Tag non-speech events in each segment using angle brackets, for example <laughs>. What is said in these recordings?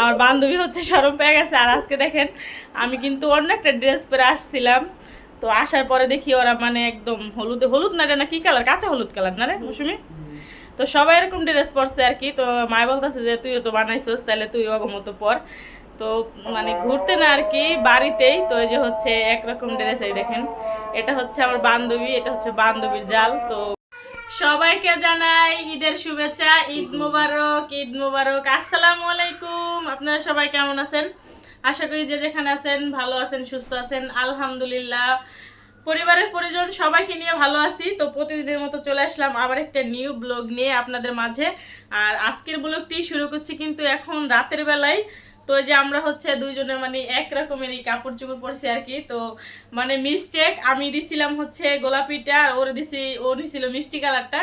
আমার বান্ধবী হচ্ছে সরম পেয়ে গেছে। আর আজকে দেখেন, আমি কিন্তু অন্য একটা ড্রেস পরে আসছিলাম। তো আসার পরে দেখি ওরা মানে একদম হলুদ হলুদ না রে, না কি কালার কাঁচা হলুদ কালার না রে, মৌসুমি? তো সবাই এরকম ড্রেস পরছে আর কি। তো মায় বলতেছে যে, তুইও তো বানাইছিস তাহলে তুই মতো পর। তো মানে ঘুরতে না আর কি, বাড়িতেই। তো এই যে হচ্ছে একরকম ড্রেস এই দেখেন। এটা হচ্ছে আমার বান্ধবী, এটা হচ্ছে বান্ধবীর জাল। তো সবাইকে জানাই ঈদের শুভেচ্ছা, ঈদ মোবারক ঈদ মোবারক। আসসালামু আলাইকুম, আপনারা সবাই কেমন আছেন? আশা করি যে যেখানে আছেন, ভালো আছেন, সুস্থ আছেন, আলহামদুলিল্লাহ। পরিবারের পরিজন, সবাইকে নিয়ে ভালো আছি। তো প্রতিদিনের মতো চলে আসলাম আবার একটা নিউ ব্লগ নিয়ে আপনাদের মাঝে। আর আজকের ব্লগটি শুরু করছি কিন্তু এখন রাতের বেলায়। তো যে আমরা হচ্ছে দুইজনে মানে এক রকমের এই কাপড় চোপড় পরছি আর কি। তো মানে মিস্টেক আমি দিছিলাম হচ্ছে গোলাপিটা আর ওর দিছি ও নিছিল মিষ্টি কালারটা।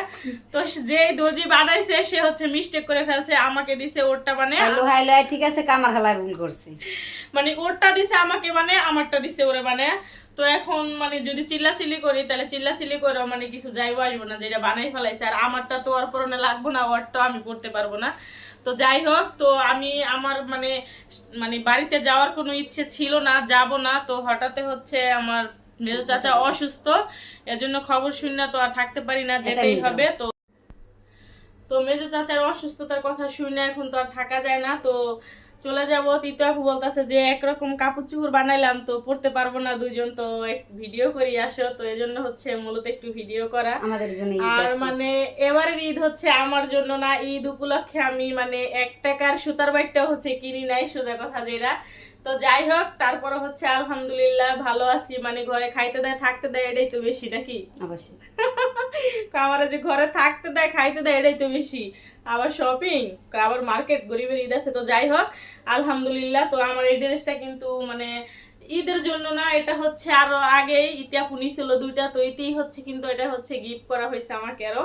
তো যে দর্জি বানাইছে সে হচ্ছে মিস্টেক করে ফেলছে আমাকে দিছে ওরটা মানে হ্যালো হ্যালো ঠিক আছে কামার হালায় ভুল করছে। মানে ওরটা দিছে আমাকে মানে আমারটা দিছে ওরে মানে। তো এখন মানে যদি চিল্লাচিল্লি করি তাহলে চিল্লাচিল্লি করে মানে কিছু যাইবো আসব না যেটা বানাই ফেলাইছে। আর আমারটা তো আর পরনে লাগবো না ওরটা আমি করতে পারব না। তো যাই হোক তো আমি আমার মানে মানে বাড়িতে যাওয়ার কোনো ইচ্ছে ছিল না যাব না তো হঠাৎ হচ্ছে আমার মেজ চাচা অসুস্থ এজন্য খবর শুনি না তো আর থাকতে পারি না যেতেই হবে তো তো মেজ চাচার অসুস্থতার কথা শুনে এখন তো আর থাকা যায় না তো চলে যাব। তৃতীয় আপু বলতেছে যে একরকম কাপড় চুপড় বানাইলাম তো পড়তে পারব না দুজন তো এক ভিডিও করি আসো। তো এই জন্য হচ্ছে মূলত একটু ভিডিও করা। আমাদের জন্য আর মানে এবারের ঈদ হচ্ছে আমার জন্য না ঈদ উপলক্ষে আমি মানে এক টাকার সুতার বাইকটা হচ্ছে কিনি নাই সোজা কথা যেটা। তো যাই হোক তারপরে হচ্ছে আলহামদুলিল্লাহ ভালো আছি। মানে ঘরে খাইতে দেয় থাকতে দেয় এটাই তো বেশি নাকি? অবশ্যই। <laughs> আমার যে ঘরে থাকতে দেয়, খাইতে দেয়, এটাই তো বেশি। আবার শপিং আবার মার্কেট গরিবের ঈদ আছে, তো যাই হোক, আলহামদুলিল্লাহ, তো আমার এই ড্রেসটা কিন্তু মানে ঈদের জন্য না এটা হচ্ছে আরও আগে ইতিহাস ছিল দুইটা তো ইতি হচ্ছে কিন্তু এটা হচ্ছে গিফট করা হয়েছে আমাকে আরও।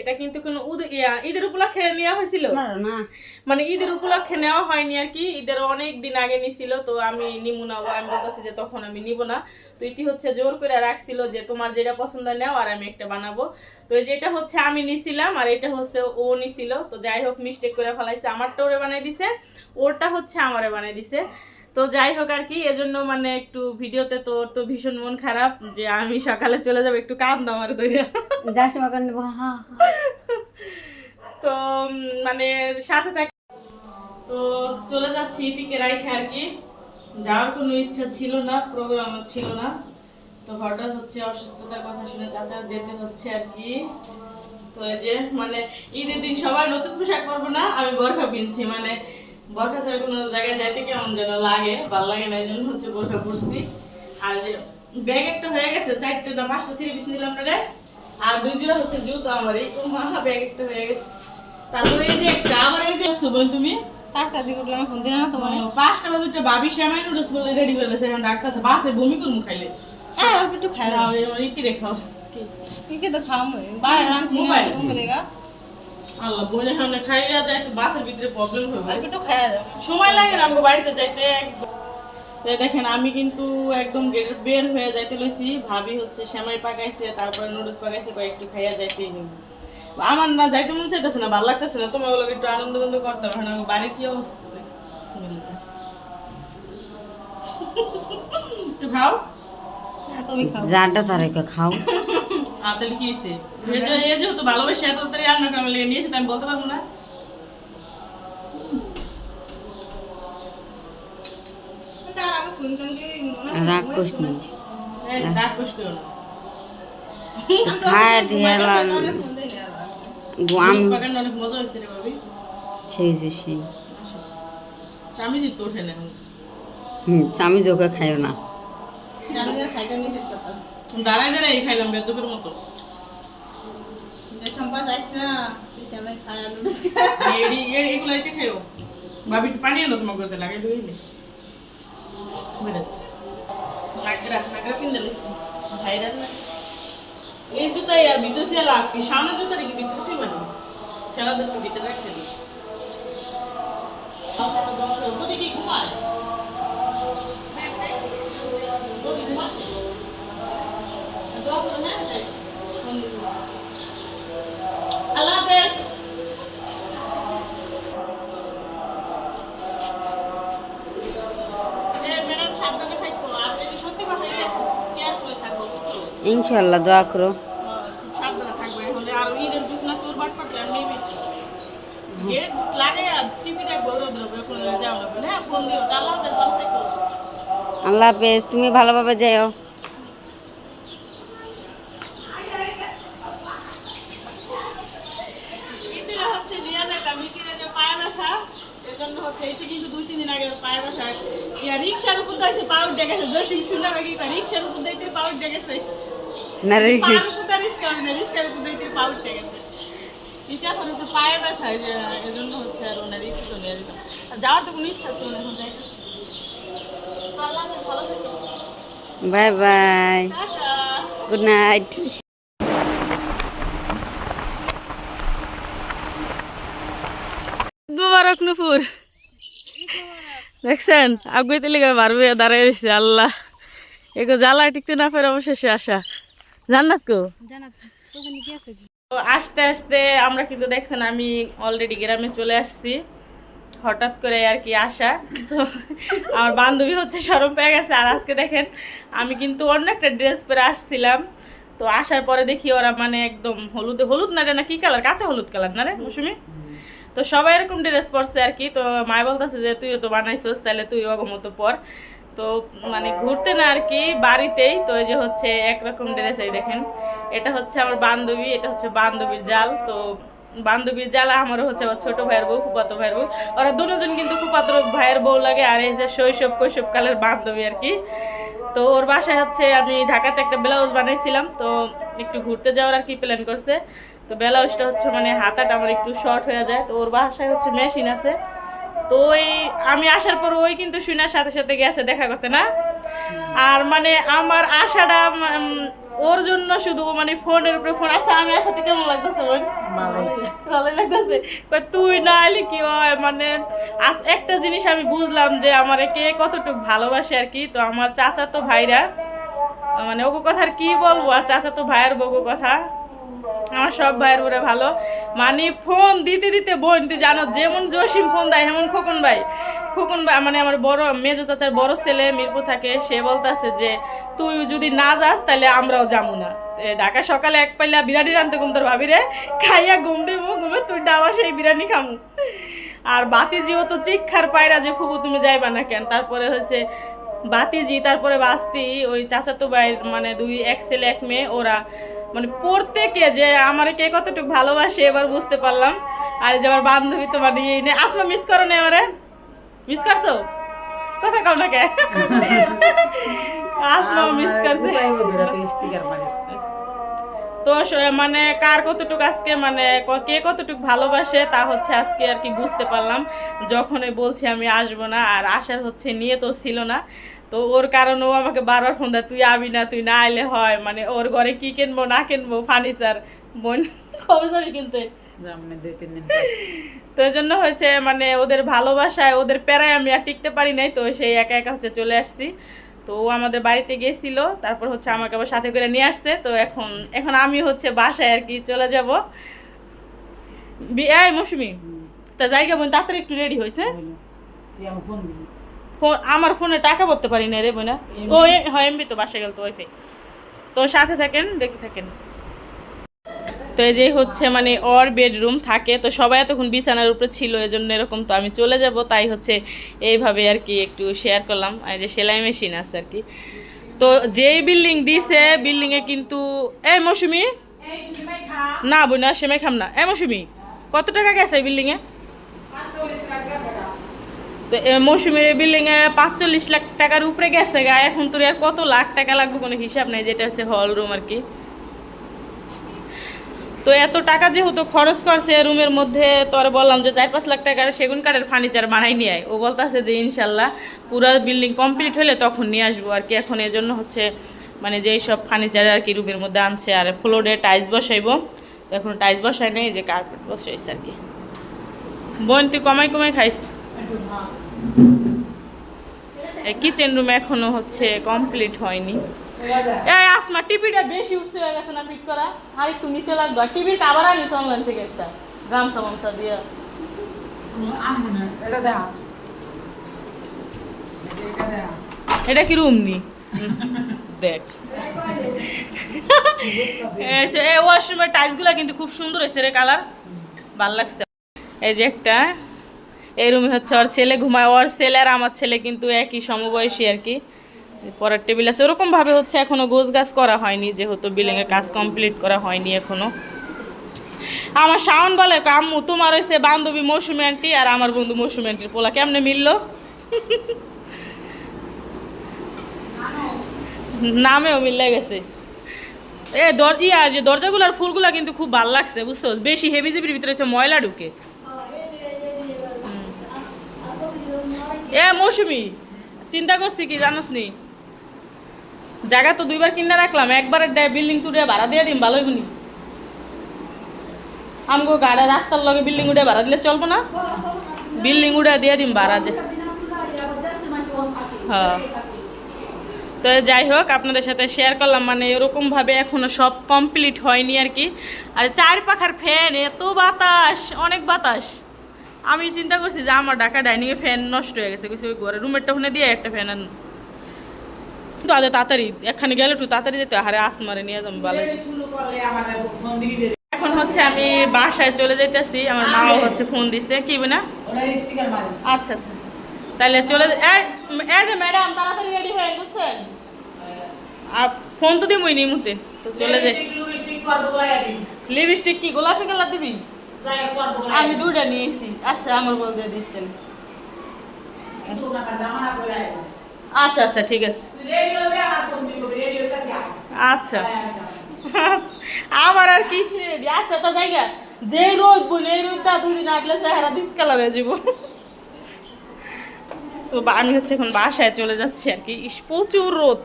এটা কিন্তু কোনো ঈদের উপলক্ষে নেওয়া হয়েছিল? মানে ঈদের উপলক্ষে নেওয়া হয়নি আর কি ঈদের অনেক দিন আগে নিছিল তো আমি নিবো না আমি বলতেছি যে তখন আমি নিব না। তো ইতি হচ্ছে জোর করে রাখছিল যে তোমার যেটা পছন্দ নেও আর আমি একটা বানাবো। তো এই যেটা হচ্ছে আমি নিছিলাম আর এটা হচ্ছে ও নিছিল। তো যাই হোক মিস্টেক করে ফেলাইছে। আমারটা ওরে বানাই দিছে ওরটা হচ্ছে আমারে বানাই দিছে। তো যাই হোক আর কি এজন্য মানে একটু ভিডিওতে তোর তো ভীষণ মন খারাপ যে আমি সকালে চলে যাব একটু কাঁদ আমার সময় হা হা। তো মানে সাথে থাক তো চলে যাচ্ছি ইতিকে রাইখে আর কি। যাওয়ার কোনো ইচ্ছা ছিল না প্রোগ্রামও ছিল না। তো হঠাৎ হচ্ছে অসুস্থতার কথা শুনে চাচা যেতে হচ্ছে আর কি। তো এই যে মানে ঈদের দিন সবাই নতুন পোশাক পরবো না আমি বরখা কিনছি মানে বরখা ছাড়া কোনো জায়গায় যাইতে কেমন যেন লাগে ভালো লাগে না এই জন্য হচ্ছে বরখা পরছি আর যে ব্যাগ একটা হয়ে গেছে চারটে না পাঁচটা থ্রি পিস নিলাম রে। আর দুই জোড়া হচ্ছে জুতো আমার এই মা ব্যাগ একটা হয়ে গেছে। তারপরে এই যে একটা আবার এই যে সুবল তুমি। পাঁচটা দিকে উঠলে আমি ফোন দিলাম না তোমার পাঁচটা বাজে বাবি শ্যামাই নুডলস বলে রেডি করে দিয়েছে এখন বাসে বমি করব খাইলে। হ্যাঁ একটু খাই। আমার ইতি রেখাও কি তো খাওয়া বারে রাঁধছি মোবাইল। আল্লাহ বোনের সামনে খাইয়া যায় তো বাসের ভিতরে প্রবলেম হবে একটু খাইয়া দাও সময় লাগে না আমাকে বাড়িতে যাইতে। দেখেন আমি কিন্তু একদম গেটের বের হয়ে যাইতে লইছি। ভাবি হচ্ছে শ্যামাই পাকাইছে তারপরে নুডলস পাকাইছে বা একটু খাইয়া যাইতে আমার না যাইতে মন চাইতেছে না ভালো লাগতেছে না। তোমার লোক একটু আনন্দ আনন্দ করতাম এখন আমার বাড়ির কি অবস্থা? একটু খাও। তুমি খাও। যারটা তার খাও। তাহলে কি হয়েছে? এই যে- এই যেহেতু ভালোবাসে এত তাড়াতাড়ি রান্না করে লেগে নিয়েছি তো আমি বলতে পারব না। হয় রাগ করিস নি। রাগ করিস না। খায় ঢেলাম ফোন দেই না আম নুডলস পাকানো অনেক মজা হয়েছে রে ভাবি। সেই যে সেই। ওঠে না হুম যোগে খাইও না। খাইতে নিষেধ দাঁড়ায় দাঁড়াই খাইলাম বেদবের মতো। যে সম্পা যাইছ না তুই আমি খাই আর নুডলস এডি এ- এগুলো এতে খাইও। ভাবি পানি আনো তোমার করতে লাগে দুই নাকরা নাকরা পিন দিলিস ভাইরাল না। এই জুতাই আর ভিতর দিয়ে লাগ কি? সামনে জুতা রেখে ভিতরে তুই মানে? খেলা ভিতরে কি ঘুমায় ইনশাল্লাহ দোয়া করো। আল্লাহ হাফেজ তুমি ভালোভাবে যাও হচ্ছে এটি কিন্তু দুই তিন দিন আগে পায়ে ব্যথা ইয়া রিক্সার উপর দাইছে পাউড ডেকেছে জসিম শুনলাম কি কয় রিক্সার উপর দাইতে পাউড ডেকেছে না রে পায়ের উপর দা রিক্সা হবে না রিক্সার উপর দাইতে পাউড ডেকেছে এটা এখন হচ্ছে পায়ে ব্যথা এই যে এর জন্য হচ্ছে আর ওনার ইচ্ছে তো নিয়ে দিতাম আর যাওয়ার তো কোনো ইচ্ছা ছিল না এখন যাইতে? আল্লাহ হাফেজ, ভালো থেকো bye bye. Tata good night. Mubarak Nupur. দেখছেন? আগুইতে লেগে বারবে দাঁড়াই রয়েছে আল্লাহ। এগো জ্বালা টিকতে না পেরে অবশেষে আসা। জান্নাত কো তো আস্তে আস্তে আমরা কিন্তু দেখছেন আমি অলরেডি গ্রামে চলে আসছি। হঠাৎ করে আর কি আসা। তো আমার বান্ধবী হচ্ছে সরম পেয়ে গেছে। আর আজকে দেখেন আমি কিন্তু অন্য একটা ড্রেস পরে আসছিলাম। তো আসার পরে দেখি ওরা মানে একদম হলুদ হলুদ না রে না কি কালার? কাঁচা হলুদ কালার না রে মৌসুমি? তো সবাই এরকম ড্রেস পরছে আর কি। তো মায় বলতেছে যে, তুইও তো বানাইছিস তাহলে তুই ওগো মতো পর। তো মানে ঘুরতে না আর কি, বাড়িতেই। তো এই যে হচ্ছে একরকম ড্রেস এই দেখেন। এটা হচ্ছে আমার বান্ধবী, এটা হচ্ছে বান্ধবীর জাল। তো বান্ধবীর জাল আমারও হচ্ছে আমার ছোট ভাইয়ের বউ ফুপাতো ভাইয়ের বউ। ওরা দুজন কিন্তু ফুপাতো ভাইয়ের বউ লাগে আর এই যে শৈশব কৈশব কালের বান্ধবী আর কি। তো ওর বাসায় হচ্ছে আমি ঢাকাতে একটা ব্লাউজ বানাইছিলাম। তো একটু ঘুরতে যাওয়ার আর কি প্ল্যান করছে। তো ব্লাউজটা হচ্ছে মানে হাতাটা আমার একটু শর্ট হয়ে যায় তো ওর বাসায় হচ্ছে মেশিন আছে। তো ওই আমি আসার পর ওই কিন্তু শুনার সাথে সাথে গেছে দেখা করতে না? আর মানে আমার আশাটা ওর জন্য শুধু মানে ফোনের উপরে ফোন আচ্ছা আমি আসাতে কেমন লাগতেছে বোন ভালোই। লাগতেছে। তুই না এলে কি হয়? মানে আজ একটা জিনিস আমি বুঝলাম যে আমার কে কতটুকু ভালোবাসে আর কি তো আমার চাচা তো ভাইরা মানে ওগো কথা আর কি বলব? আর চাচা তো ভাইয়ের বগো কথা। আমার সব ভাইয়ের ওরে ভালো। মানে ফোন দিতে দিতে বোন তুই জানো, যেমন জসিম ফোন দেয়, হেমন খোকন ভাই। খোকন ভাই মানে আমার বড়, মেজো চাচার বড় ছেলে মিরপুর থাকে, সে বলতেছে যে, তুই যদি না যাস তাহলে আমরাও যাব না। ঢাকা সকালে এক পাইলা বিরিয়ানি রানতে ঘুম তোর ভাবি রে খাইয়া ঘুম দেবো, ঘুমে তুই ডাবা সেই বিরিয়ানি খামু। আর বাতিজিও তো চিক্ষার পায়রা যে ফুবু তুমি যাইবা না কেন? তারপরে হচ্ছে বাতিজি, তারপরে বাস্তি, ওই চাচাতো ভাইয়ের মানে দুই, এক ছেলে, এক মেয়ে, ওরা মানে প্রত্যেকে যে আমার কে কতটুকু ভালোবাসে এবার বুঝতে পারলাম। আর যে আমার বান্ধবী তোমার ইয়ে নেই আসমা মিস করো না আমারে? মিস করছ? কথা কও না কে? <laughs> আসমা মিস করছে। তো মানে কার কতটুকু আজকে মানে কে কতটুকু ভালোবাসে তা হচ্ছে আজকে আর কি বুঝতে পারলাম। যখনই বলছি আমি আসব না আর আসার হচ্ছে নিয়ে তো ছিল না। তো ওর কারণে ও আমাকে বারবার ফোন দেয় তুই আবি না তুই না আইলে হয়। মানে ওর ঘরে কি কিনবো না কিনবো ফার্নিচার বোন কবে যাবি কিনতে? তো এই জন্য হয়েছে মানে ওদের ভালোবাসায় ওদের প্যারায় আমি আর টিকতে পারি নাই তো সেই একা একা হচ্ছে চলে আসছি। তো ও আমাদের বাড়িতে গেছিল তারপর হচ্ছে আমাকে আবার সাথে করে নিয়ে আসছে। তো এখন এখন আমি হচ্ছে বাসায় আর কি চলে যাব। বি- এই মৌসুমি তা যাই কেমন তাড়াতাড়ি একটু রেডি হয়েছে ফোন আমার ফোনে টাকা ভরতে পারি না রে বোনা। ও এ- হয় এমবি তো বাসায় গেল তো ওইটাই তো সাথে থাকেন দেখতে থাকেন। তো এই যে হচ্ছে মানে ওর বেডরুম থাকে তো সবাই এতক্ষণ বিছানার উপরে ছিল এই জন্য এরকম তো আমি চলে যাব। তাই হচ্ছে এইভাবে আর কি একটু শেয়ার করলাম। এই যে সেলাই মেশিন আছে আর কি। তো যেই বিল্ডিং দিছে বিল্ডিংয়ে কিন্তু এই মৌসুমি না বোনা সেমাই খাম না। এ মৌসুমি কত টাকা গেছে বিল্ডিংয়ে তো বিল্ডিং এ পাঁচচল্লিশ লাখ টাকার উপরে গেছে গা, এখন তোর আর কত লাখ টাকা লাগবে কোনো হিসাব নেই, যেটা হচ্ছে হল রুম আর কি। তো এত টাকা যেহেতু খরচ করছে রুমের মধ্যে, তোর বললাম যে চার পাঁচ লাখ টাকার সেগুন কাঠের ফার্নিচার বানাই নিয়ে আয়। ও বলতেছে যে ইনশাল্লাহ পুরো বিল্ডিং কমপ্লিট হলে তখন নিয়ে আসব আর কি। এখন এই জন্য হচ্ছে মানে যেই সব ফার্নিচার আর কি রুমের মধ্যে আনছে, আর ফ্লোরে টাইলস বসাইবো। এখন টাইলস বসাই নেই, যে কার্পেট বসাইছে আর কি। বোন, তুই কমাই কমাই খাইস। কিচেন রুম এখনও হচ্ছে কমপ্লিট হয়নি। এই আসমা টিভিটা বেশি উচ্চ হয়ে গেছে না ফিট করা? আর একটু নিচে লাগবে। টিভির কাবার আনিস অনলাইন থেকে একটা। গামছা মামছা দিয়ে। এটা কি রুম নি? দেখ। এই ওয়াশরুমের টাইলসগুলো কিন্তু খুব সুন্দর হয়েছে রে কালার ভালো লাগছে। এই যে একটা এই রুমে হচ্ছে ওর ছেলে ঘুমায়, ওর ছেলে আর আমার ছেলে কিন্তু একই সমবয়সী আর কি। পরের টেবিল আছে। ওরকমভাবে হচ্ছে এখনও গোছ গাছ করা হয়নি, যেহেতু বিল্ডিং এর কাজ কমপ্লিট করা হয়নি এখনও আমার শাওন বলে আম্মু, তোমার হয়েছে বান্ধবী মৌসুমি আন্টি আর আমার বন্ধু মৌসুমি আন্টির পোলা, কেমনে মিললো? নামেও মিলে গেছে। এ, দর, ইয়া, যে দরজাগুলোর ফুলগুলা কিন্তু খুব ভালো লাগছে, বুঝছ? বেশি হেভি জিবির ভিতরে ময়লা ঢুকে। এ, মৌসুমি, চিন্তা করছি কি জানোস নি? জায়গা তো দুইবার কিনা রাখলাম একবার বিল্ডিং তুলে ভাড়া দিয়ে দিম ভালোই বুনি আমগো গাড়ি রাস্তার লগে বিল্ডিং উঠে ভাড়া দিলে চলবো না? বিল্ডিং উঠে দিয়ে দিম ভাড়া যে হ্যাঁ। তো যাই হোক, আপনাদের সাথে শেয়ার করলাম মানে এরকমভাবে এখনও সব কমপ্লিট হয়নি আর কি। আর চার পাখার ফ্যান এত বাতাস, অনেক বাতাস। আমি চিন্তা করছি যে আমার ঢাকা ডাইনিংয়ে ফ্যান নষ্ট হয়ে গেছে। কিছু ওই ঘরে রুমেরটা ওখানে দিয়ে একটা ফ্যান আন। কিন্তু আদে তাড়াতাড়ি এখানে গেলে একটু তাড়াতাড়ি যেতে হারে আস মারে নিয়ে যাব ভালো এখন হচ্ছে আমি বাসায় চলে যাইতেছি। আমার মাও হচ্ছে ফোন দিছে। কি না আচ্ছা আচ্ছা। তাহলে চলে এই যে ম্যাডাম তাড়াতাড়ি রেডি হয়ে বুঝছেন? আর ফোন তো দিমই নি মুতে তো চলে যাই। লিপস্টিক কি গোলাপি কালার দিবি? আমি দুইটা নিয়েছি আচ্ছা আমার বল দিস আচ্ছা। আচ্ছা ঠিক আছে। আচ্ছা। আচ্ছা। আমার আর কি ready? আচ্ছা তো জায়গা যে রোদ বোন এই রোদ দা দুই দিন আগলে চেহারা দিস কালার হয়ে যাব তো আমি হচ্ছে এখন বাসায় চলে যাচ্ছি আর কি। প্রচুর রোদ।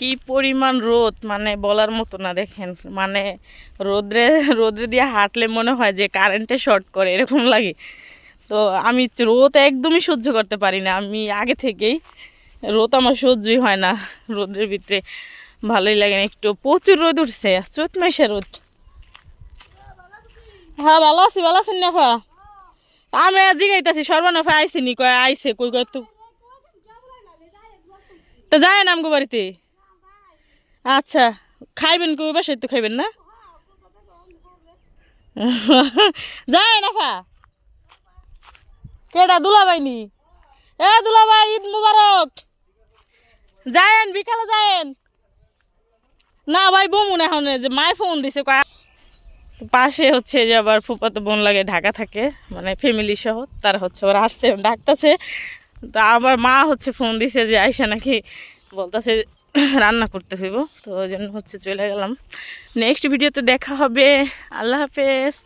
কি পরিমাণ রোদ মানে বলার মতো না দেখেন। মানে রোদ্রে রোদ্রে দিয়ে হাঁটলে মনে হয় যে কারেন্টে শর্ট করে, এরকম লাগে। তো আমি রোদ একদমই সহ্য করতে পারি না। আমি আগে থেকেই রোদ আমার সহ্যই হয় না। রোদের ভিতরে ভালোই লাগে না। একটু প্রচুর রোদ উঠছে। চৈত মাসে রোদ। হ্যাঁ ভালো আছি, ভালো আছেন নাফা? আমি জিগাইতেছি, সর্বনাফা আইসি নি কয়, আইসে, কই, কয়, তো তো যায় না আমগো বাড়িতে? আচ্ছা খাইবেন কই বাসায় তো খাইবেন না? যায় নাফা। কেডা দুলাভাই নি এ দুলাভাই ঈদ মুবারক। যায়েন, বিকালে যায়েন। না ভাই, বমুন এখন যে মায় ফোন দিছে পাশে হচ্ছে যে আবার ফুপাতো বোন লাগে, ঢাকা থাকে মানে ফ্যামিলি সহ, তার হচ্ছে ওরা আসছে, ডাকতেছে। তা আবার মা হচ্ছে ফোন দিছে যে আইসা নাকি বলতেছে রান্না করতে হইব, তো ওই জন্য হচ্ছে চলে গেলাম। নেক্সট ভিডিওতে দেখা হবে। আল্লাহ হাফেজ।